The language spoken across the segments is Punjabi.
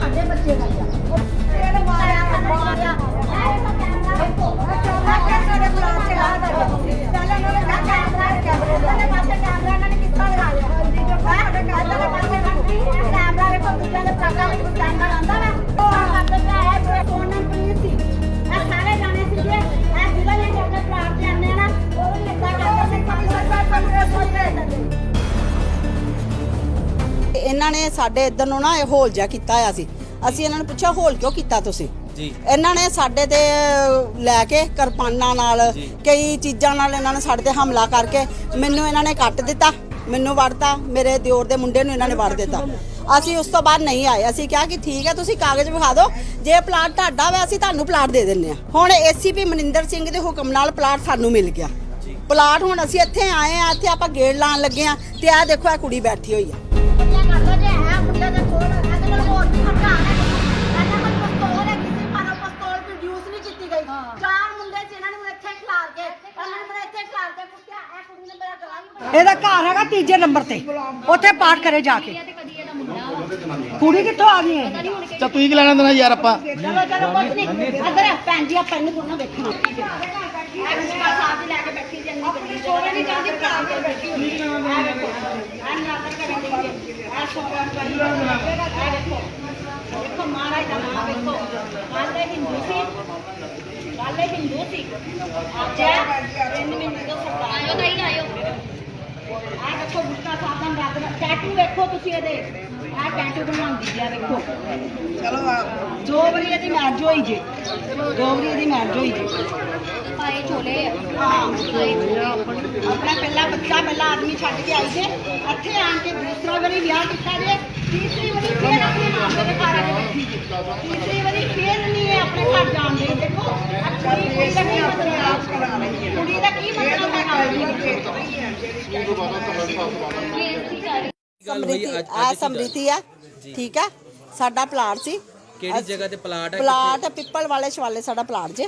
ਸਾਡੇ ਬੱਚੇ ਦਾ ਸਾਡੇ ਇੱਧਰ ਨੂੰ ਨਾ ਇਹ ਹੋਲ ਜਿਹਾ ਕੀਤਾ ਹੋਇਆ ਸੀ। ਅਸੀਂ ਇਹਨਾਂ ਨੂੰ ਪੁੱਛਿਆ ਹੋਲ ਕਿਉਂ ਕੀਤਾ ਤੁਸੀਂ? ਜੀ। ਇਹਨਾਂ ਨੇ ਸਾਡੇ ਤੇ ਲੈ ਕੇ ਕਿਰਪਾਨਾਂ ਨਾਲ ਕਈ ਚੀਜ਼ਾਂ ਨਾਲ ਇਹਨਾਂ ਨੇ ਸਾਡੇ ਤੇ ਹਮਲਾ ਕਰਕੇ ਮੈਨੂੰ ਇਹਨਾਂ ਨੇ ਕੱਟ ਦਿੱਤਾ ਮੈਨੂੰ ਵੜਤਾ ਮੇਰੇ ਦਿਓਰ ਦੇ ਮੁੰਡੇ ਨੂੰ ਇਹਨਾਂ ਨੇ ਵੜ ਦਿੱਤਾ। ਅਸੀਂ ਉਸ ਤੋਂ ਬਾਅਦ ਨਹੀਂ ਆਏ। ਅਸੀਂ ਕਿਹਾ ਕਿ ਠੀਕ ਹੈ ਤੁਸੀਂ ਕਾਗਜ਼ ਵਿਖਾ ਦਿਓ। ਜੇ ਪਲਾਟ ਤੁਹਾਡਾ ਵਾ ਅਸੀਂ ਤੁਹਾਨੂੰ ਪਲਾਟ ਦੇ ਦਿੰਨੇ ਆ ਹੁਣ ਏਸੀਪੀ ਮਨਿੰਦਰ ਸਿੰਘ ਦੇ ਹੁਕਮ ਨਾਲ ਪਲਾਟ ਸਾਨੂੰ ਮਿਲ ਗਿਆ। ਪਲਾਟ ਹੁਣ ਅਸੀਂ ਇੱਥੇ ਆਏ ਆ ਇੱਥੇ ਆਪਾਂ ਗੇੜ ਲਾਣ ਲੱਗੇ ਆ ਤੇ ਆਹ ਦੇਖੋ ਇਹ ਕੁੜੀ ਬੈਠੀ ਹੋਈ ਆ ਇਹਦਾ ਘਰ ਹੈਗਾ ਤੀਜੇ ਨੰਬਰ ਤੇ। ਉੱਥੇ ਪਾਠ ਕਰੇ ਜਾ ਕੇ। ਕੁੜੀ ਕਿੱਥੋਂ ਆ ਗਈ ਹੈ ਤਾਂ ਤੁਸੀਂ ਕੀ ਲੈਣਾ ਦੇਣਾ ਯਾਰ ਆਪਾਂ। ਚਲੋ ਚਲੋ ਕੁਝ ਨਹੀਂ। ਅਦਰ ਭੈਣ ਜੀ ਆਪਾਂ ਇਹਨੂੰ ਥੋੜਾ ਵੇਖਣਾ। ਐਕਸਟਰਾ ਸਾਹਿਬ ਲੈ ਕੇ ਬੈਠੀ ਜੰਨੀ ਬਣੀ ਸੋਰੇ ਨਹੀਂ ਜਾਂਦੀ ਭਰਾ ਕੇ ਬੈਠੀ ਹੋਈ ਹੈ ਆ ਵੇਖੋ ਆ ਨਾਦਰ ਕਰਨ ਦੀ ਆ ਸੋਰਾ ਬਣੀ ਆ ਵੇਖੋ। ਦੇਖੋ ਮਹਾਰਾਜ ਦਾ ਨਾਮ ਵੇਖੋ। ਕਾਲੇ ਹਿੰਦੂ ਸੀ। ਕਾਲੇ ਹਿੰਦੂ ਸੀ। ਅੱਜ ਤਿੰਨ ਮਹੀਨੇ ਤੋਂ ਸਰਕਾਰ ਆਇਓ ਤਾਂ ਹੀ ਆਇਓ। ਆ ਵੇਖੋ ਗੁੱਟਾ ਸਾਹਿਬ ਦਾ। ਨਾਦਰ ਟੈਟੂ ਵੇਖੋ ਤੁਸੀਂ ਇਹਦੇ। ਆ ਟੈਟੂ ਬਣਾਉਂਦੀ ਆ ਵੇਖੋ। ਦੋ ਵਾਰੀ ਇਹਦੀ ਮੈਰਿਜ ਹੋਈ ਜੇ। ਦੋ ਵਾਰੀ ਇਹਦੀ ਮੈਰਿਜ ਹੋਈ ਜੇ। ਪਾਏ ਝੋਲੇ ਹਾਂ ਆਪਣਾ ਪਹਿਲਾ ਬੱਚਾ ਪਹਿਲਾ ਆਦਮੀ ਛੱਡ ਕੇ ਆਈ ਜੇ ਇੱਥੇ ਆਣ ਕੇ ਦੂਸਰਾ ਵਾਰੀ ਵਿਆਹ ਕੀਤਾ ਜੇ। ਤੀਸਰੀ ਵਾਰੀ ਫੇਰ ਆਪਣੇ ਮਾਪੇ ਦੇ ਘਰ ਆ ਕੇ ਬੈਠੀ ਜੇ ਤੀਸਰੀ ਵਾਰੀ ਫੇਰ ਨਹੀਂ ਇਹ ਆਪਣੇ ਘਰ ਜਾਣ ਦੇ ਦੇਖੋ ਆਹ ਕੁੜੀ ਕੁੜੀ ਦਾ ਕੀ ਮਤਲਬ ਹੈ ਕੁੜੀ ਦਾ ਕੀ ਮਤਲਬ ਹੈ ਸਮ੍ਰਿਤੀ ਆ। ਸਮ੍ਰਿਤੀ ਆ। ਠੀਕ ਆ? ਸਾਡਾ ਪਲਾਟ ਸੀ। ਕਿਹੜੀ ਜਗ੍ਹਾ ਤੇ ਪਲਾਟ ਹੈ ਪਲਾਟ ਪਿੱਪਲ ਵਾਲੇ ਸ਼ਵਾਲੇ ਸਾਡਾ ਪਲਾਟ ਜੇ।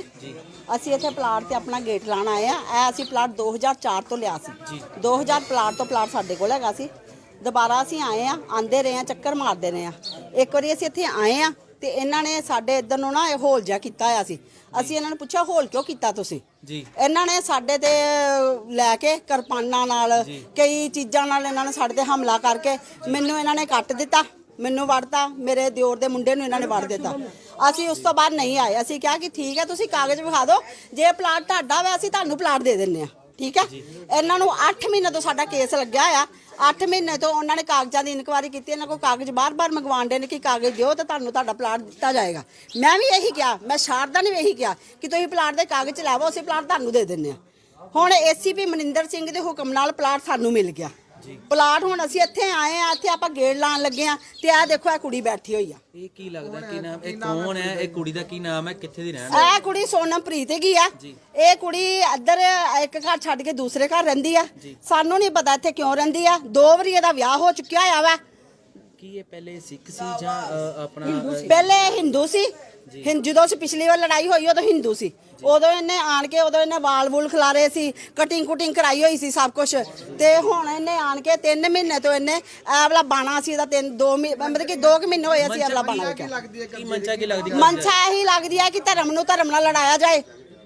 ਅਸੀਂ ਇੱਥੇ ਪਲਾਟ ਤੇ ਆਪਣਾ ਗੇਟ ਲਾਣ ਆਏ ਆ। ਇਹ ਅਸੀਂ ਪਲਾਟ 2004 ਤੋਂ ਲਿਆ ਸੀ। 2000 ਪਲਾਟ ਤੋਂ ਪਲਾਟ ਸਾਡੇ ਕੋਲ ਹੈਗਾ ਸੀ। ਦੁਬਾਰਾ ਅਸੀਂ ਆਏ ਆ ਆਂਦੇ ਰਹੇ ਆ ਚੱਕਰ ਮਾਰਦੇ ਰਹੇ ਆ। ਇੱਕ ਵਾਰੀ ਅਸੀਂ ਇੱਥੇ ਆਏ ਆ ਤੇ ਇਹਨਾਂ ਨੇ ਸਾਡੇ ਇੱਧਰ ਨੂੰ ਨਾ ਇਹ ਹੋਲ ਜਿਹਾ ਕੀਤਾ ਹੋਇਆ ਸੀ। ਅਸੀਂ ਇਹਨਾਂ ਨੂੰ ਪੁੱਛਿਆ ਹੋਲ ਕਿਉਂ ਕੀਤਾ ਤੁਸੀਂ? ਜੀ। ਇਹਨਾਂ ਨੇ ਸਾਡੇ ਤੇ ਲੈ ਕੇ ਕਿਰਪਾਨਾਂ ਨਾਲ ਕਈ ਚੀਜ਼ਾਂ ਨਾਲ ਇਹਨਾਂ ਨੇ ਸਾਡੇ ਤੇ ਹਮਲਾ ਕਰਕੇ ਮੈਨੂੰ ਇਹਨਾਂ ਨੇ ਕੱਟ ਦਿੱਤਾ। ਮੈਨੂੰ ਵੜਤਾ, ਮੇਰੇ ਦਿਓਰ ਦੇ ਮੁੰਡੇ ਨੂੰ ਇਹਨਾਂ ਨੇ ਵੜ ਦਿੱਤਾ। ਅਸੀਂ ਉਸ ਤੋਂ ਬਾਅਦ ਨਹੀਂ ਆਏ। ਅਸੀਂ ਕਿਹਾ ਕਿ ਠੀਕ ਹੈ, ਤੁਸੀਂ ਕਾਗਜ਼ ਵਿਖਾ ਦਿਓ। ਜੇ ਪਲਾਟ ਤੁਹਾਡਾ ਵਾ, ਅਸੀਂ ਤੁਹਾਨੂੰ ਪਲਾਟ ਦੇ ਦਿੰਨੇ ਆ ਠੀਕ ਹੈ? ਇਹਨਾਂ ਨੂੰ 8 ਮਹੀਨੇ ਤੋਂ ਸਾਡਾ ਕੇਸ ਲੱਗਿਆ ਆ। 8 ਮਹੀਨੇ ਤੋਂ ਉਹਨਾਂ ਨੇ ਕਾਗਜ਼ਾਂ ਦੀ ਇਨਕੁਆਇਰੀ ਕੀਤੀ, ਇਹਨਾਂ ਕੋਲ ਕਾਗਜ਼ ਬਾਰ-ਬਾਰ ਮੰਗਵਾਉਂਦੇ ਨੇ ਕਿ ਕਾਗਜ਼ ਦਿਓ ਤਾਂ ਤੁਹਾਨੂੰ ਤੁਹਾਡਾ ਪਲਾਟ ਦਿੱਤਾ ਜਾਏਗਾ। ਮੈਂ ਵੀ ਇਹੀ ਕਿਹਾ, ਮੈਂ ਸ਼ਾਰਦਾ ਨੇ ਵੀ ਇਹੀ ਕਿਹਾ ਕਿ ਤੁਸੀਂ ਪਲਾਟ ਦੇ ਕਾਗਜ਼ ਲਾਵੋ ਅਸੀਂ ਪਲਾਟ ਤੁਹਾਨੂੰ ਦੇ ਦਿੰਨੇ ਆ ਹੁਣ ਏਸੀਪੀ ਮਨਿੰਦਰ ਸਿੰਘ ਦੇ ਹੁਕਮ ਨਾਲ ਪਲਾਟ ਸਾਨੂੰ ਮਿਲ ਗਿਆ। ਪਲਾਟ ਹੁਣ ਅਸੀਂ ਇੱਥੇ ਆਏ ਆ ਇੱਥੇ ਆਪਾਂ ਗੇੜ ਲਾਣ ਲੱਗੇ ਆ ਤੇ ਆਹ ਦੇਖੋ ਇਹ ਕੁੜੀ ਬੈਠੀ ਹੋਈ ਆ। ਇਹ ਕੀ ਲੱਗਦਾ? ਕੀ ਨਾਮ ਇਹ ਕੌਣ ਹੈ ਇਹ ਕੁੜੀ ਦਾ ਕੀ ਨਾਮ ਹੈ? ਕਿੱਥੇ ਦੀ ਰਹਿਣ ਇਹ ਕੁੜੀ ਸੋਨਮ ਪ੍ਰੀਤ ਹੈਗੀ ਆ। ਇਹ ਕੁੜੀ ਇੱਧਰ ਇੱਕ ਘਰ ਛੱਡ ਕੇ ਦੂਸਰੇ ਘਰ ਰਹਿੰਦੀ ਆ। ਸਾਨੂੰ ਨਹੀਂ ਪਤਾ ਇੱਥੇ ਕਿਉਂ ਰਹਿੰਦੀ ਆ। ਦੋ ਵਾਰੀ ਇਹਦਾ ਵਿਆਹ ਹੋ ਚੁੱਕਿਆ ਹੋਇਆ ਵਾ। ਕੀ ਇਹ ਪਹਿਲੇ ਸਿੱਖ ਸੀ ਜਾਂ ਅ, ਆਪਣਾ ਅ, ਪਹਿਲੇ ਹਿੰਦੂ ਸੀ। ਹਿੰ ਜਦੋਂ ਸੀ ਪਿਛਲੀ ਵਾਰ ਲੜਾਈ ਹੋਈ ਉਦੋਂ ਹਿੰਦੂ ਸੀ। ਉਦੋਂ ਇਹਨੇ ਆਣ ਕੇ ਉਦੋਂ ਇਹਨੇ ਵਾਲ ਵੂਲ ਖਿਲਾਰੇ ਸੀ ਕਟਿੰਗ ਕੁਟਿੰਗ ਕਰਾਈ ਹੋਈ ਸੀ ਸਭ ਕੁਝ ਤੇ ਹੁਣ ਇਹਨੇ ਆਣ ਕੇ 3 ਮਹੀਨੇ ਤੋਂ ਇਹਨੇ ਇਹ ਵਾਲਾ ਬਾਣਾ ਸੀ ਇਹਦਾ 3 2 ਮਤਲਬ ਕਿ 2 ਮਹੀਨੇ ਹੋਏ ਅਸੀਂ ਇਹ ਵਾਲਾ ਬਾਣਾ ਵੇਖਿਆ। ਕੀ ਮੰਚਾ ਕੀ ਲੱਗਦੀ ਮਨਸ਼ਾ ਇਹੀ ਲੱਗਦੀ ਹੈ ਕਿ ਧਰਮ ਨੂੰ ਧਰਮ ਨਾਲ ਲੜਾਇਆ ਜਾਏ।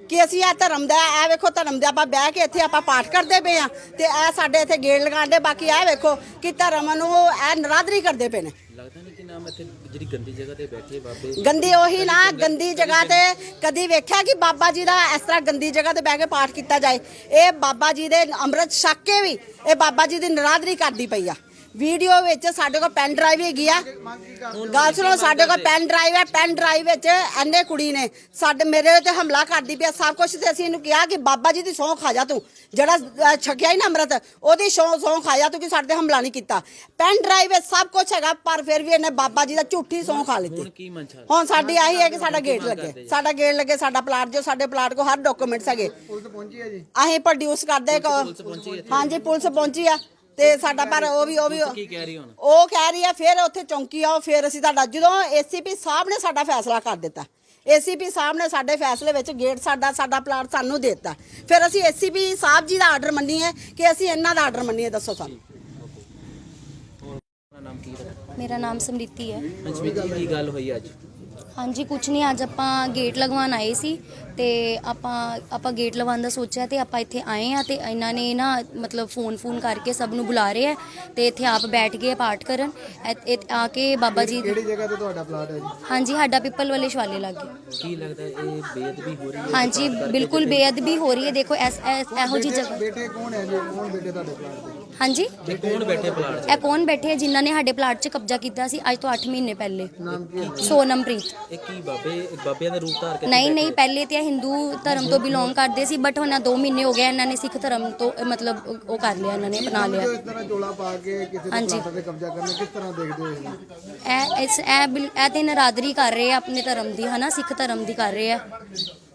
ਕਿ ਅਸੀਂ ਇਹ ਧਰਮ ਦਾ ਇਹ ਵੇਖੋ ਧਰਮ ਦੇ ਆਪਾਂ ਬਹਿ ਕੇ ਇੱਥੇ ਆਪਾਂ ਪਾਠ ਕਰਦੇ ਪਏ ਆ ਤੇ ਇਹ ਸਾਡੇ ਇੱਥੇ ਗੇੜ ਲਗਾਉਂਦੇ ਬਾਕੀ ਇਹ ਵੇਖੋ ਕਿ ਧਰਮ ਨੂੰ ਇਹ ਨਰਾਦਰੀ ਕਰਦੇ ਪਏ ਨੇ। ਲੱਗਦਾ ਨਹੀਂ ਕਿ ਨਾਮ ਇੱਥੇ ਜਿਹੜੀ ਗੰਦੀ ਜਗ੍ਹਾ ਤੇ ਬੈਠੇ ਬਾਬੇ? ਗੰਦੀ ਉਹੀ ਨਾ ਗੰਦੀ ਜਗ੍ਹਾ ਤੇ ਕਦੀ ਵੇਖਿਆ ਕਿ ਬਾਬਾ ਜੀ ਦਾ ਇਸ ਤਰ੍ਹਾਂ ਗੰਦੀ ਜਗ੍ਹਾ ਤੇ ਬਹਿ ਕੇ ਪਾਠ ਕੀਤਾ ਜਾਏ? ਇਹ ਬਾਬਾ ਜੀ ਦੇ ਅੰਮ੍ਰਿਤ ਛਕ ਕੇ ਵੀ ਇਹ ਬਾਬਾ ਜੀ ਦੀ ਨਰਾਦਰੀ ਕਰਦੀ ਪਈ ਆ। ਵੀਡੀਓ ਵਿੱਚ ਸਾਡੇ ਕੋਲ ਪੈਨ ਡਰਾਈਵ ਹੈਗੀ ਆ। ਗੱਲ ਸੁਣੋ ਸਾਡੇ ਕੋਲ ਪੈਨ ਡਰਾਈਵ ਹੈ ਪੈਨ ਡਰਾਈਵ ਵਿੱਚ ਐਨੇ ਕੁੜੀ ਨੇ ਸਾਡੇ ਮੇਰੇ ਤੇ ਹਮਲਾ ਕਰਦੀ ਪਿਆ ਸਭ ਕੁਝ ਤੇ ਅਸੀਂ ਇਹਨੂੰ ਕਿਹਾ ਕਿ ਬਾਬਾ ਜੀ ਦੀ ਸਹੁੰ ਖਾ ਜਾ ਤੂੰ। ਜਿਹੜਾ ਛਕਿਆ ਹੀ ਨਾ ਅੰਮ੍ਰਿਤ ਉਹਦੀ ਸਹੁੰ ਸਹੁੰ ਖਾ ਜਾ ਤੂੰ ਕਿ ਸਾਡੇ ਤੇ ਹਮਲਾ ਨਹੀਂ ਕੀਤਾ। ਪੈਨ ਡਰਾਈਵ ਵਿੱਚ ਸਭ ਕੁਝ ਹੈਗਾ ਪਰ ਫਿਰ ਵੀ ਇਹਨੇ ਬਾਬਾ ਜੀ ਦਾ ਝੂਠੀ ਸਹੁੰ ਖਾ ਲਿੱਤੀ। ਹੁਣ ਕੀ ਮੰਚਾ ਹੁਣ ਸਾਡੀ ਆਹੀ ਹੈ ਕਿ ਸਾਡਾ ਗੇਟ ਲੱਗੇ। ਸਾਡਾ ਗੇਟ ਲੱਗੇ ਸਾਡਾ ਪਲਾਟ ਜੋ ਸਾਡੇ ਪਲਾਟ ਕੋ ਹਰ ਡਾਕੂਮੈਂਟਸ ਹੈਗੇ। ਪੁਲਿਸ ਪਹੁੰਚੀ ਹੈ ਜੀ? ਅਸੀਂ ਪ੍ਰੋਡਿਊਸ ਕਰਦੇ ਕ- ਹਾਂਜੀ ਪੁਲਿਸ ਪਹੁੰਚੀ ਆ। ਤੇ ਸਾਡਾ ਪਰ ਉਹ ਵੀ ਉਹ ਵੀ ਕੀ ਕਹਿ ਰਹੀ ਹੁਣ? ਉਹ ਕਹਿ ਰਹੀ ਆ ਫਿਰ ਉੱਥੇ ਚੌਂਕੀ ਆਓ ਫਿਰ ਅਸੀਂ ਤੁਹਾਡਾ ਜਦੋਂ ਏਸੀਪੀ ਸਾਹਿਬ ਨੇ ਸਾਡਾ ਫੈਸਲਾ ਕਰ ਦਿੱਤਾ ਏਸੀਪੀ ਸਾਹਿਬ ਨੇ ਸਾਡੇ ਫੈਸਲੇ ਵਿੱਚ ਗੇਟ ਸਾਡਾ ਸਾਡਾ ਪਲਾਟ ਸਾਨੂੰ ਦੇ ਦਿੱਤਾ ਫਿਰ ਅਸੀਂ ਏਸੀਪੀ ਸਾਹਿਬ ਜੀ ਦਾ ਆਰਡਰ ਮੰਨੀਏ ਕਿ ਅਸੀਂ ਇਹਨਾਂ ਦਾ ਆਰਡਰ ਮੰਨੀਏ ਦੱਸੋ ਸਾਨੂੰ। ਮੇਰਾ ਨਾਮ ਸਮ੍ਰਿਤੀ ਹੈ। ਪੰਚਮੀ ਜੀ ਕੀ ਗੱਲ ਹੋਈ ਅੱਜ? ਹਾਂਜੀ ਕੁਝ ਨਹੀਂ ਅੱਜ ਆਪਾਂ ਗੇਟ ਲਗਵਾਉਣ ਆਏ ਸੀ ਤੇ ਆਪਾਂ ਆਪਾਂ ਗੇਟ ਲਗਵਾਉਣ ਦਾ ਸੋਚਿਆ ਤੇ ਆਪਾਂ ਇੱਥੇ ਆਏ ਆ ਤੇ ਇਹਨਾਂ ਨੇ ਨਾ ਮਤਲਬ ਫੋਨ ਫੋਨ ਕਰਕੇ ਸਭ ਨੂੰ ਬੁਲਾ ਰਹੇ ਆ ਤੇ ਇੱਥੇ ਆਪ ਬੈਠ ਗਏ ਪਾਠ ਕਰਨ। ਇ- ਇ- ਆ ਕੇ ਬਾਬਾ ਜੀ ਕਿਹੜੀ ਜਗ੍ਹਾ ਤੇ ਤੁਹਾਡਾ ਪਲਾਟ ਹੈ ਜੀ? ਹਾਂਜੀ ਸਾਡਾ ਪਿੱਪਲ ਵਾਲੇ ਸ਼ਵਾਲੇ ਲੱਗੇ। ਕੀ ਲੱਗਦਾ ਇਹ ਬੇਅਦਬੀ ਹੋ ਰਹੀ ਹੈ? ਹਾਂਜੀ ਬਿਲਕੁਲ ਬੇਅਦਬੀ ਹੋ ਰਹੀ ਹੈ। ਦੇਖੋ ਐਸ- ਐਸ- ਇਹੋ ਜੀ ਜਗ੍ਹਾ ਬੇਟੇ ਕੌਣ ਹੈ ਜੀ? ਕੌਣ ਬੇਟੇ ਤੁਹਾਡੇ ਪਲਾਟ ਦੇ ਹਾਂਜੀ? ਇਹ ਕੌਣ ਬੈਠੇ ਪਲਾਟ 'ਚ? ਇਹ ਕੌਣ ਬੈਠੇ ਆ ਜਿਨ੍ਹਾਂ ਨੇ ਸਾਡੇ ਪਲਾਟ 'ਚ ਕਬਜ਼ਾ ਕੀਤਾ ਸੀ ਅੱਜ ਤੋਂ 8 ਮਹੀਨੇ ਪਹਿਲੇ। ਸੋਨਮਪ੍ਰੀਤ। ਇਹ ਕੀ ਬਾਬੇ ਬਾਬਿਆਂ ਦਾ ਰੂਪ ਧਾਰ ਕੇ ਨਹੀਂ ਨਹੀਂ ਪਹਿਲੇ ਤੇ ਇਹ ਹਿੰਦੂ ਧਰਮ ਤੋਂ ਬਿਲੋਂਗ ਕਰਦੇ ਸੀ ਬਟ ਹੁਣ 2 ਮਹੀਨੇ ਹੋ ਗਏ ਇਹਨਾਂ ਨੇ ਸਿੱਖ ਧਰਮ ਤੋਂ ਮਤਲਬ ਉਹ- ਕਰ ਲਿਆ ਇਹਨਾਂ ਨੇ ਅਪਣਾ ਲਿਆ। ਜੋ ਇਸ ਤਰ੍ਹਾਂ ਜੋਲਾ ਪਾ ਕੇ ਕਿਸੇ ਦੇ ਹਾਂਜੀ। ਪਲਾਟ ਤੇ ਕਬਜ਼ਾ ਕਰਨਾ ਕਿਸ ਤਰ੍ਹਾਂ ਦੇਖਦੇ ਹੋ ਜੀ ਇਹ ਇਸ ਇਹ ਬਿਲ- ਇਹ ਤੇ ਨਰਾਦਰੀ ਕਰ ਰਹੇ ਆ ਆਪਣੇ ਧਰਮ ਦੀ ਹਨਾ ਸਿੱਖ ਧਰਮ ਦੀ ਕਰ ਰਹੇ ਆ।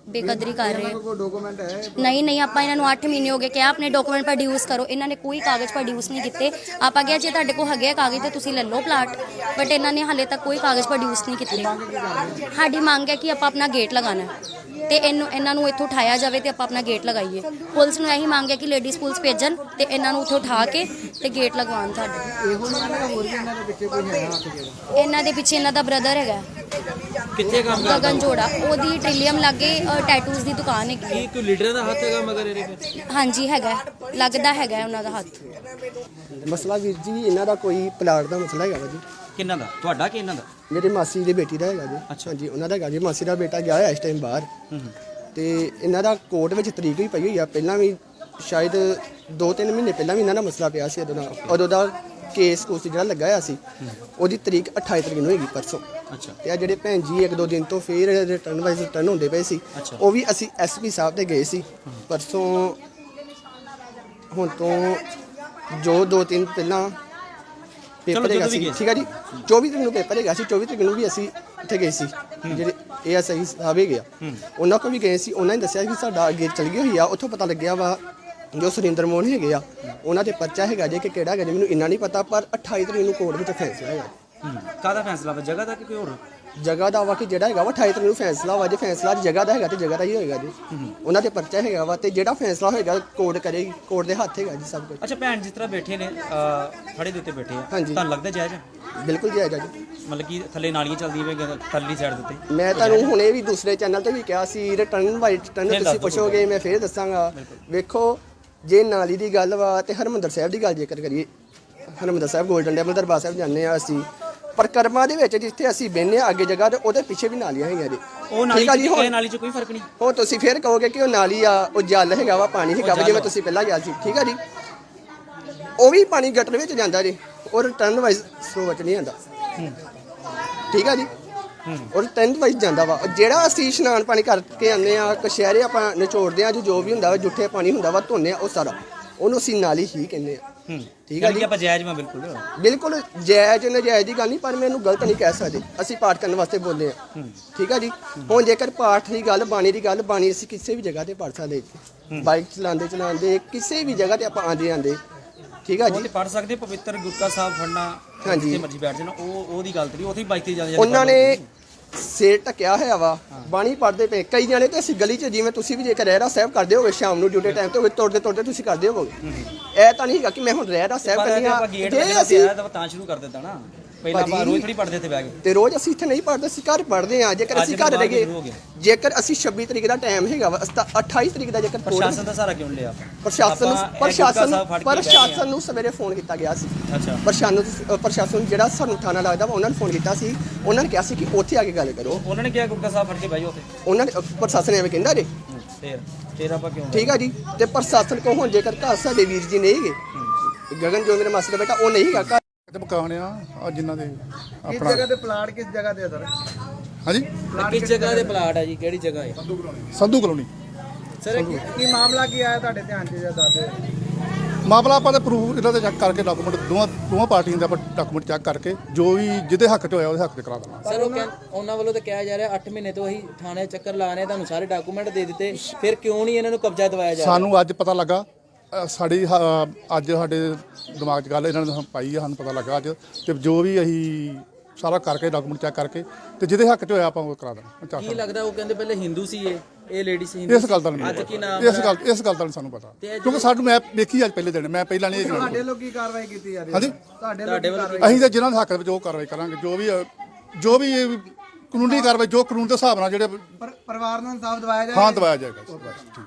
ਬੇਕਦਰੀ ਕਰ ਰਹੇ ਆ ਕੋਈ ਡਾਕੂਮੈਂਟ ਹੈ? ਨਹੀਂ ਨਹੀਂ ਆਪਾਂ ਇਹਨਾਂ ਨੂੰ 8 ਮਹੀਨੇ ਹੋ ਗਏ ਕਿਹਾ ਆਪਣੇ ਡਾਕੂਮੈਂਟ ਪ੍ਰੋਡਿਊਸ ਕਰੋ। ਇਹਨਾਂ ਨੇ ਕੋਈ ਕਾਗਜ਼ ਪ੍ਰੋਡਿਊਸ ਨਹੀਂ ਕੀਤੇ। ਆਪਾਂ ਕਿਹਾ ਜੇ ਤੁਹਾਡੇ ਕੋਲ ਹੈਗੇ ਆ ਕਾਗਜ਼ ਤੇ ਤੁਸੀਂ ਲੈ ਲਓ ਪਲਾਟ ਬਟ ਇਹਨਾਂ ਨੇ ਹਾਲੇ ਤੱਕ ਕੋਈ ਕਾਗਜ਼ ਪ੍ਰੋਡਿਊਸ ਨਹੀਂ ਕੀਤੇ। ਸਾਡੀ ਮੰਗ ਹੈ? ਕਿ ਆਪਾਂ ਆਪਣਾ ਗੇਟ ਲਗਾਉਣਾ ਹੈ। ਤੇ ਇਹਨੂੰ ਇਹਨਾਂ ਨੂੰ ਇੱਥੋਂ ਉਠਾਇਆ ਜਾਵੇ ਤੇ ਆਪਾਂ ਆਪਣਾ ਗੇਟ ਲਗਾਈਏ। ਪੁਲਿਸ ਨੂੰ ਇਹੀ ਮੰਗ ਹੈ ਕਿ ਲੇਡੀਜ਼ ਪੁਲਿਸ ਭੇਜਣ ਤੇ ਇਹਨਾਂ ਨੂੰ ਉੱਥੋਂ ਉਠਾ ਕੇ ਤੇ ਗੇਟ ਲਗਵਾਉਣ ਸਾਡੇ ਇਹੋ ਨਹੀਂ ਹੈ ਹੋਰ ਵੀ ਇਹਨਾਂ ਦੇ ਪਿੱਛੇ ਕੋਈ ਹੈ ਹੱਥ ਜਿਹੜਾ। ਇਹਨਾਂ ਦੇ ਪਿੱਛੇ ਇਹਨਾਂ ਦਾ ਬ੍ਰਦਰ ਹੈਗਾ। ਕਿੱਥੇ ਕੰਮ ਕਰਦਾ ਗਗਨ ਜੋੜਾ ਉਹਦੀ ਟ੍ਰਿਲੀਅਮ ਲਾਗੇ ਟੈਟੂਜ਼ ਦੀ ਦੁਕਾਨ ਹੈਗੀ ਹੈ। ਕੀ ਕੋਈ ਲੀਡਰਾਂ ਦਾ ਹੱਥ ਹੈਗਾ ਮਗਰ ਇਹਦੇ ਵਿੱਚ? ਹਾਂਜੀ ਹੈਗਾ ਲੱਗਦਾ ਹੈਗਾ ਉਹਨਾਂ ਦਾ ਹੱਥ। ਮਸਲਾ ਵੀਰ ਜੀ ਇਹਨਾਂ ਦਾ ਕੋਈ ਪਲਾਟ ਦਾ ਮਸਲਾ ਹੈਗਾ ਵਾ ਜੀ। ਕਿੰਨਾ ਦਾ? ਤੁਹਾਡਾ ਕਿ ਇਹਨਾਂ ਦਾ? ਮੇਰੇ ਮਾਸੀ ਦੀ ਬੇਟੀ ਦਾ ਹੈਗਾ ਜੀ। ਹਾਂਜੀ ਉਹਨਾਂ ਦਾ ਹੈਗਾ ਜੀ। ਮਾਸੀ ਦਾ ਬੇਟਾ ਗਿਆ ਹੋਇਆ ਇਸ ਟਾਈਮ ਬਾਹਰ। ਤੇ ਇਹਨਾਂ ਦਾ ਕੋਰਟ ਵਿੱਚ ਤਰੀਕ ਵੀ ਪਈ ਹੋਈ ਆ। ਪਹਿਲਾਂ ਵੀ ਸ਼ਾਇਦ 2-3 ਮਹੀਨੇ ਪਹਿਲਾਂ ਵੀ ਇਹਨਾਂ ਦਾ ਮਸਲਾ ਪਿਆ ਸੀ ਉਦੋਂ ਦਾ ਉਦੋਂ ਦਾ ਕੇਸ ਕੋਸ ਜਿਹੜਾ ਲੱਗਾ ਹੋਇਆ ਸੀ ਉਹਦੀ ਤਰੀਕ 28 ਤਰੀਕ ਨੂੰ ਹੈਗੀ ਪਰਸੋਂ। ਅੱਛਾ। ਤੇ ਆ ਜਿਹੜੇ ਭੈਣ ਜੀ ਇੱਕ ਦੋ ਦਿਨ ਤੋਂ ਫੇਰ ਰਿਟਰਨ ਵਾਈਜ਼ ਰਿਟਰਨ ਹੁੰਦੇ ਪਏ ਸੀ। ਉਹ ਵੀ ਅਸੀਂ ਐਸਪੀ ਸਾਹਿਬ ਤੇ ਗਏ ਸੀ। ਪਰਸੋਂ ਹੁਣ ਤੋਂ ਜੋ ਦੋ ਤਿੰਨ ਪਹਿਲਾਂ ਪੇਪਰ ਹੈਗਾ ਸੀ ਠੀਕ ਹੈ ਜੀ? 24 ਤਰੀਕ ਨੂੰ ਪੇਪਰ ਹੈਗਾ ਸੀ 24 ਤਰੀਕ ਨੂੰ ਵੀ ਅਸੀਂ ਉੱਥੇ ਗਏ ਸੀ ਜਿਹੜੇ ਏਐਸਆਈ ਸਾਹਿਬ ਹੈਗੇ ਆ। ਉਹਨਾਂ ਕੋਲ ਵੀ ਗਏ ਸੀ ਉਹਨਾਂ ਨੇ ਦੱਸਿਆ ਕਿ ਸਾਡਾ ਅੱਗੇ ਚਲ ਗਈ ਹੋਈ ਆ ਉੱਥੋਂ ਪਤਾ ਲੱਗਿਆ ਵਾ ਜੋ ਸੁਰਿੰਦਰ ਮੋਹਨ ਹੈਗੇ ਆ ਉਹਨਾਂ ਦੇ ਪਰਚਾ ਹੈਗਾ ਜੇ ਕਿ ਕਿਹੜਾ ਹੈਗਾ ਜੀ ਮੈਨੂੰ ਇੰਨਾ ਨਹੀਂ ਪਤਾ ਪਰ 28 ਤਰੀਕ ਨੂੰ ਕੋਰਟ ਵਿੱਚ ਫੈਸਲਾ ਹੈਗਾ। ਕਾਹਦਾ ਫੈਸਲਾ ਵਾ? ਜਗ੍ਹਾ ਦਾ ਕਿ ਕੋਈ ਹੋਰ? ਜਗ੍ਹਾ ਦਾ ਵਾ ਕਿ ਜਿਹੜਾ ਹੈਗਾ ਵਾ 28 ਤਰੀਕ ਨੂੰ ਫੈਸਲਾ ਵਾ। ਜੇ ਫੈਸਲਾ ਦੀ ਜਗ੍ਹਾ ਦਾ ਹੈਗਾ ਤੇ ਜਗ੍ਹਾ ਦਾ ਹੀ ਹੋਏਗਾ ਜੀ। ਉਹਨਾਂ ਦੇ ਪਰਚਾ ਹੈਗਾ ਵਾ ਤੇ ਜਿਹੜਾ ਫੈਸਲਾ ਹੋਏਗਾ ਕੋਰਟ ਕਰੇਗੀ ਕੋਰਟ ਦੇ ਹੱਥ ਹੈਗਾ ਜੀ ਸਭ ਕੁਝ ਅੱਛਾ ਭੈਣ ਜਿਸ ਤਰ੍ਹਾਂ ਬੈਠੇ ਨੇ ਅਹ, ਫੜੇ ਦੇ ਉੱਤੇ ਬੈਠੇ ਆ। ਹਾਂਜੀ। ਤੁਹਾਨੂੰ ਲੱਗਦਾ ਜਾਇਜ਼ ਹੈ? ਬਿਲਕੁਲ ਜਾਇਜ਼ ਆ ਜੀ। ਮਤਲਬ ਕਿ ਥੱਲੇ ਨਾਲੀਆਂ ਚੱਲਦੀਆਂ ਪਈਆਂ ਥੱਲੀ ਸਾਈਡ ਦੇ ਉੱਤੇ? ਮੈਂ ਤੁਹਾਨੂੰ ਹੁਣੇ ਵੀ ਦੂਸਰੇ ਚੈਨਲ ਤੇ ਵੀ ਕਿਹਾ ਸੀ ਰਿਟਰਨ ਬਾਈ ਰਿਟਰਨ ਦੱਸ ਤੁਸੀਂ ਦਿਓ ਪੁੱਛੋਗੇ ਮੈਂ ਫੇਰ ਦੱਸਾਂਗਾ। ਵੇਖੋ ਜੇ ਨਾਲੀ ਦੀ ਗੱਲ ਵਾ ਤੇ ਹਰਮੰਦਰ ਸਾਹਿਬ ਦੀ ਗੱਲ ਜੇਕਰ ਕਰੀਏ ਹਰਮੰਦਰ ਸਾਹਿਬ ਗੋਲਡਨ ਟੈਂਪਲ ਦਰਬਾਰ ਸਾਹਿਬ ਜਾਂਦੇ ਆ ਅਸੀਂ। ਪਰਕਰਮਾ ਦੇ ਵਿੱਚ ਜਿੱਥੇ ਅਸੀਂ ਆ ਅੱਗੇ ਜਗ੍ਹਾ ਤੇ ਉਹਦੇ ਪਿੱਛੇ ਵੀ ਨਾਲੀਆਂ ਹੈਗੀਆਂ ਜੀ। ਉਹ ਨਾਲੀ ਠੀਕ ਆ ਚ ਜੀ ਇਹ ਨਾਲੀ ਚ ਕੋਈ ਫ਼ਰਕ ਨਹੀਂ। ਹੁਣ ਤੁਸੀਂ ਫੇਰ ਕਹੋਗੇ ਕਿ ਉਹ ਨਾਲੀ ਆ ਉਹ ਜਲ ਹੈਗਾ ਵਾ ਪਾਣੀ ਹੈਗਾ ਵਾ ਜਿਵੇਂ। ਤੁਸੀਂ ਪਹਿਲਾਂ ਗਿਆ ਸੀ। ਠੀਕ ਆ ਜੀ। ਉਹ ਵੀ ਪਾਣੀ ਗਟਰ ਵਿੱਚ ਜਾਂਦਾ ਜੀ ਔਰ ਟਰਨ ਵਾਈਜ਼ ਸਰੋਵਰ ਚ ਨਹੀਂ ਆਂਦਾ ਠੀਕ ਆ ਜੀ। ਔਰ ਟਰਨ ਵਾਈਜ਼ ਜਾਂਦਾ ਵਾ। ਔਰ ਜਿਹੜਾ ਅਸੀਂ ਇਸ਼ਨਾਨ ਪਾਣੀ ਕਰਕੇ ਆਉਂਦੇ ਆ ਕਸ਼ਹਿਰੇ ਆਪਾਂ ਨਿਚੋੜਦੇ ਆ ਜੋ ਜੋ ਵੀ ਹੁੰਦਾ ਵਾ ਜੁੱਠੇ ਪਾਣੀ ਹੁੰਦਾ ਵਾ ਧੋਨੇ ਆ ਉਹ ਸਾਰਾ। ਉਹਨੂੰ ਅਸੀਂ ਨਾਲੀ ਹੀ ਕਹਿੰਦੇ ਆ ਠੀਕ ਯਾਨੀ ਜੀ? ਆਪਾਂ ਜਾਇਜ਼ ਮੈਂ ਬਿਲਕੁਲ। ਬਿਲਕੁਲ ਜਾਇਜ਼ ਨਜਾਇਜ਼ ਦੀ ਗੱਲ ਨਹੀਂ ਪਰ ਮੈਨੂੰ ਗਲਤ ਨਹੀਂ ਕਹਿ ਸਕਦੇ। ਅਸੀਂ ਪਾਠ ਕਰਨ ਵਾਸਤੇ ਬੋਲਦੇ ਆ ਠੀਕ ਆ ਜੀ? ਹੁਣ ਜੇਕਰ ਪਾਠ ਦੀ ਗੱਲ ਬਾਣੀ ਦੀ ਗੱਲ ਬਾਣੀ ਅਸੀਂ ਕਿਸੇ ਵੀ ਜਗ੍ਹਾ ਤੇ ਪੜ ਸਕਦੇ ਬਾਈਕ ਚਲਾਉਂਦੇ ਚਲਾਉਂਦੇ ਕਿਸੇ ਵੀ ਜਗ੍ਹਾ ਤੇ ਆਪਾਂ ਆਂਦੇ ਆਂਦੇ ਠੀਕ ਉਹ ਜੀ ਪੜ ਸਕਦੇ ਪਵਿੱਤਰ ਗੁਰਕਾ ਸਾਹਿਬ ਫੜਨਾ ਹਾਂਜੀ। ਜਿੱਥੇ ਮਰਜ਼ੀ ਬੈਠ ਜਾਣਾ ਉਹ ਉਹਦੀ ਗੱਲ ਤੇ ਉੱਥੇ ਹੀ ਬਾਈਕ ਤੇ ਜਾਂਦੇ ਉਹਨਾਂ ਨੇ। ਸਿਰ ਟਕਿਆ ਹੋਇਆ ਵਾ ਬਾਣੀ ਪੜਦੇ ਪਏ। ਕਈ ਜਾਣੇ ਤੇ ਅਸੀਂ ਗਲੀ 'ਚ ਜਿਵੇਂ ਤੁਸੀਂ ਵੀ ਜੇਕਰ ਰਹਿਰਾ ਸਾਹਿਬ ਕਰਦੇ ਹੋਵੇ ਸ਼ਾਮ ਨੂੰ ਡਿਊਟੀ ਟਾਈਮ ਤੇ ਹੋਵੇ ਤੋੜਦੇ ਤੋੜਦੇ ਤੁਸੀਂ ਕਰਦੇ ਹੋਵੋਗੇ। ਇਹ ਤਾਂ ਨਹੀਂ ਹੈਗਾ ਕਿ ਮੈਂ ਹੁਣ ਰਹਿਰਾ ਸਾਹਿਬ ਕਰਨੀ ਆ ਜੇ ਅਸੀਂ ਤਾਂ ਸ਼ੁਰੂ ਕਰ ਦਿੱਤਾ ਨਾ। ਪਹਿਲਾਂ ਆਪਾਂ ਰੋਜ਼ ਥੋੜੀ ਪੜਦੇ ਤੇ ਬਹਿ ਗਏ ਤੇ ਰੋਜ਼ ਅਸੀਂ ਇੱਥੇ ਨਹੀਂ ਪੜਦੇ ਅਸੀਂ ਘਰ ਪੜਦੇ ਆ ਜੇਕਰ ਅਸੀਂ ਘਰ ਬਾਅਦ ਰਹੀਏ ਸ਼ੁਰੂ ਹੋ ਗਿਆ। ਜੇਕਰ ਅਸੀਂ 26 ਤਰੀਕ ਦਾ ਟਾਈਮ ਹੈਗਾ ਵਾ ਅਸੀਂ ਤਾਂ 28 ਤਰੀਕ ਦਾ ਜੇਕਰ ਪ੍ਰਸ਼ਾਸਨ ਦਾ ਸਾਰਾ ਕਿਉਂ ਲਿਆ? ਪ੍ਰਸ਼ਾਸਨ ਨੂੰ ਪ੍ਰਸ਼ਾਸਨ ਗਏ। ਪ੍ਰਸ਼ਾਸਨ ਨੂੰ ਸਵੇਰੇ ਫੋਨ ਕੀਤਾ ਗਿਆ ਸੀ। ਅੱਛਾ। ਪ੍ਰਸ਼ਾਸਨ ਪ੍ਰਸ਼ਾਸਨ ਜਿਹੜਾ ਸਾਨੂੰ ਥਾਣਾ ਲੱਗਦਾ ਵਾ ਉਹਨਾਂ ਨੇ ਫੋਨ ਕੀਤਾ ਸੀ। ਉਹਨਾਂ ਨੇ ਕਿਹਾ ਸੀ ਕਿ ਉੱਥੇ ਆ ਕੇ ਗੱਲ ਕਰੋ। ਉਹਨਾਂ ਨੇ ਕਿਹਾ ਗੁਰਕਾ ਸਾਹਿਬ ਫੜ ਕੇ ਬਾਈ ਉੱਥੇ। ਉਹਨਾਂ ਨੇ ਪ੍ਰਸ਼ਾਸਨ ਐਵੇਂ ਕਹਿੰਦਾ ਜੀ। ਫੇਰ ਫੇਰ ਆਪਾਂ ਕਿਉਂ ਠੀਕ ਆ ਜੀ। ਤੇ ਪ੍ਰਸ਼ਾਸਨ ਕੋ ਹੁਣ ਜੇਕਰ ਘਰ ਸਾਡੇ ਵੀਰ ਜੀ ਨਹੀਂ ਹੈਗੇ ਗਗਨ ਜੋਗਿੰਦਰ ਮਾਸੀ ਦਾ ਬੇਟਾ ਉਹ ਨਹੀਂ ਹੈਗਾ ਤੇ ਮਕਾਨ ਆ ਆ ਜਿਨ੍ਹਾਂ ਦੇ ਕਿਸ ਆਪਣਾ। ਜਗ੍ਹਾ ਤੇ ਪਲਾਟ ਕਿਸ ਜਗ੍ਹਾ ਤੇ ਆ ਸਰ? ਹਾਂਜੀ? ਕਿਸ ਜਗ੍ਹਾ ਦੇ ਪਲਾਟ ਹੈ ਜੀ? ਕਿਹੜੀ ਜਗ੍ਹਾ ਹੈ? ਸੰਧੂ ਕਲੋਨੀ। ਸਰ ਕੀ ਮਾਮਲਾ ਕੀ ਆਇਆ ਤੁਹਾਡੇ ਧਿਆਨ 'ਚ ਜਾਂ ਦੱਸ ਮਾਮਲਾ ਆਪਾਂ ਦੇ ਪ੍ਰੂਫ ਇਹਨਾਂ ਦੇ ਚੈੱਕ ਕਰਕੇ ਡਾਕੂਮੈਂਟ ਦੋਵਾਂ ਦੋਵਾਂ ਪਾਰਟੀਆਂ ਦਾ ਆਪਾਂ ਡਾਕੂਮੈਂਟ ਚੈੱਕ ਕਰਕੇ ਜੋ ਵੀ ਜਿਹਦੇ ਹੱਕ 'ਚ ਹੋਇਆ ਉਹਦੇ ਹੱਕ 'ਚ ਕਰਾ ਦੇਣਾ ਸਰ ਉਹ ਕਹਿੰ- ਉਹਨਾਂ ਵੱਲੋਂ ਤਾਂ ਕਿਹਾ ਜਾ ਰਿਹਾ 8 ਮਹੀਨੇ ਤੋਂ ਅਸੀਂ ਥਾਣੇ ਚੱਕਰ ਲਾ ਰਹੇ ਹਾਂ, ਤੁਹਾਨੂੰ ਸਾਰੇ ਡਾਕੂਮੈਂਟ ਦੇ ਦਿੱਤੇ। ਫਿਰ ਕਿਉਂ ਨਹੀਂ ਇਹਨਾਂ ਨੂੰ ਕਬਜ਼ਾ ਦਿਵਾਇਆ ਜਾ ਰਿਹਾ? ਸਾਨੂੰ ਅੱਜ ਪਤਾ ਲੱਗਾ ਅ, ਸਾਡੀ ਹ- ਅੱਜ ਸਾਡੇ ਦਿਮਾਗ 'ਚ ਗੱਲ ਇਹਨਾਂ ਨੇ ਪਾਈ ਆ ਸਾਨੂੰ ਪਤਾ ਲੱਗਾ ਅੱਜ। ਤੇ ਜੋ ਵੀ ਅਸੀਂ ਸਾਰਾ ਕਰਕੇ ਡਾਕੂਮੈਂਟ ਚੈੱਕ ਕਰਕੇ ਤੇ ਜਿਹਦੇ ਹੱਕ 'ਚ ਹੋਇਆ ਆਪਾਂ ਉਹ ਕਰਾ ਦੇਣਾ। ਚਾਰ ਕੀ ਲੱਗਦਾ ਉਹ ਕਹਿੰਦੇ ਪਹਿਲੇ ਹਿੰਦੂ ਸੀ ਇਹ? ਇਹ ਲੇਡੀ ਸੀ ਹਿੰਦੂ ਇਸ ਗੱਲ ਦਾ ਨਹੀਂ ਅੱਜ ਕੀ ਨਾਮ ਇਸ ਗੱਲ ਇਸ ਗੱਲ ਦਾ ਨਹੀਂ ਸਾਨੂੰ ਪਤਾ। ਕਿਉਂਕਿ ਸਾਨੂੰ ਮੈਂ ਵੇਖੀ ਅੱਜ ਪਹਿਲੇ ਦਿਨ ਮੈਂ ਪਹਿਲਾਂ ਨਹੀਂ ਇਹ ਜਾਣਦਾ। ਤੁਹਾਡੇ ਲੋਕ ਕੀ ਕਾਰਵਾਈ ਕੀਤੀ ਜਾ ਰਹੀ ਹੈ? ਹਾਂਜੀ? ਤੁਹਾਡੇ ਤੁਹਾਡੇ ਵੱਲ ਅਸੀਂ ਤਾਂ ਜਿਨ੍ਹਾਂ ਦੇ ਹੱਕ ਵਿੱਚ ਉਹ ਕਾਰਵਾਈ ਕਰਾਂਗੇ। ਜੋ ਵੀ ਅ, ਜੋ ਵੀ ਇਹ ਕਾਨੂੰਨੀ ਕਾਰਵਾਈ ਜੋ ਕਾਨੂੰਨ ਦੇ ਹਿਸਾਬ ਨਾਲ ਜਿਹੜੇ ਪਰ- ਪਰਿਵਾਰ ਨੂੰ ਇਨਸਾਫ ਦਿਵਾਇਆ ਜਾਏ ਹਾਂ ਦਵਾਇਆ ਜਾਏਗਾ। ਠੀਕ।